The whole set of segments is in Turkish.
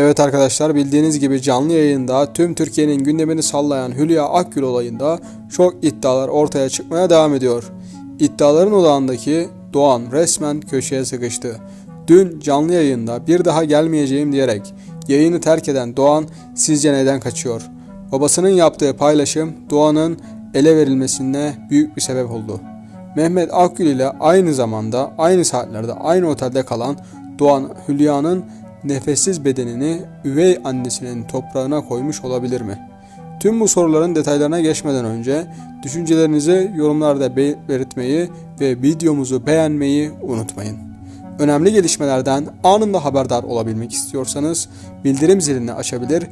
Evet arkadaşlar bildiğiniz gibi canlı yayında tüm Türkiye'nin gündemini sallayan Hülya Akgül olayında çok iddialar ortaya çıkmaya devam ediyor. İddiaların odağındaki Doğan resmen köşeye sıkıştı. Dün canlı yayında bir daha gelmeyeceğim diyerek yayını terk eden Doğan sizce neden kaçıyor? Babasının yaptığı paylaşım Doğan'ın ele verilmesine büyük bir sebep oldu. Mehmet Akgül ile aynı zamanda aynı saatlerde aynı otelde kalan Doğan Hülya'nın nefessiz bedenini üvey annesinin toprağına koymuş olabilir mi? Tüm bu soruların detaylarına geçmeden önce düşüncelerinizi yorumlarda belirtmeyi ve videomuzu beğenmeyi unutmayın. Önemli gelişmelerden anında haberdar olabilmek istiyorsanız bildirim zilini açabilir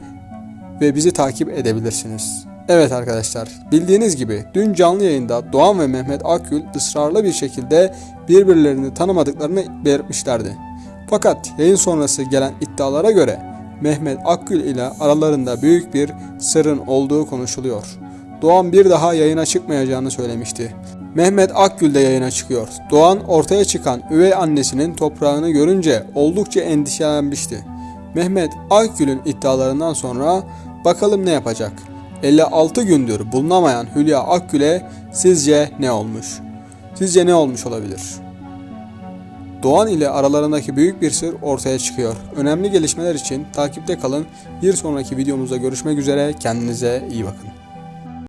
ve bizi takip edebilirsiniz. Evet arkadaşlar, bildiğiniz gibi dün canlı yayında Doğan ve Mehmet Akgül ısrarlı bir şekilde birbirlerini tanımadıklarını belirtmişlerdi. Fakat yayın sonrası gelen iddialara göre Mehmet Akgül ile aralarında büyük bir sırrın olduğu konuşuluyor. Doğan bir daha yayına çıkmayacağını söylemişti. Mehmet Akgül de yayına çıkıyor. Doğan ortaya çıkan üvey annesinin toprağını görünce oldukça endişelenmişti. Mehmet Akgül'ün iddialarından sonra bakalım ne yapacak? 56 gündür bulunamayan Hülya Akgül'e sizce ne olmuş? Sizce ne olmuş olabilir? Doğan ile aralarındaki büyük bir sır ortaya çıkıyor. Önemli gelişmeler için takipte kalın. Bir sonraki videomuzda görüşmek üzere. Kendinize iyi bakın.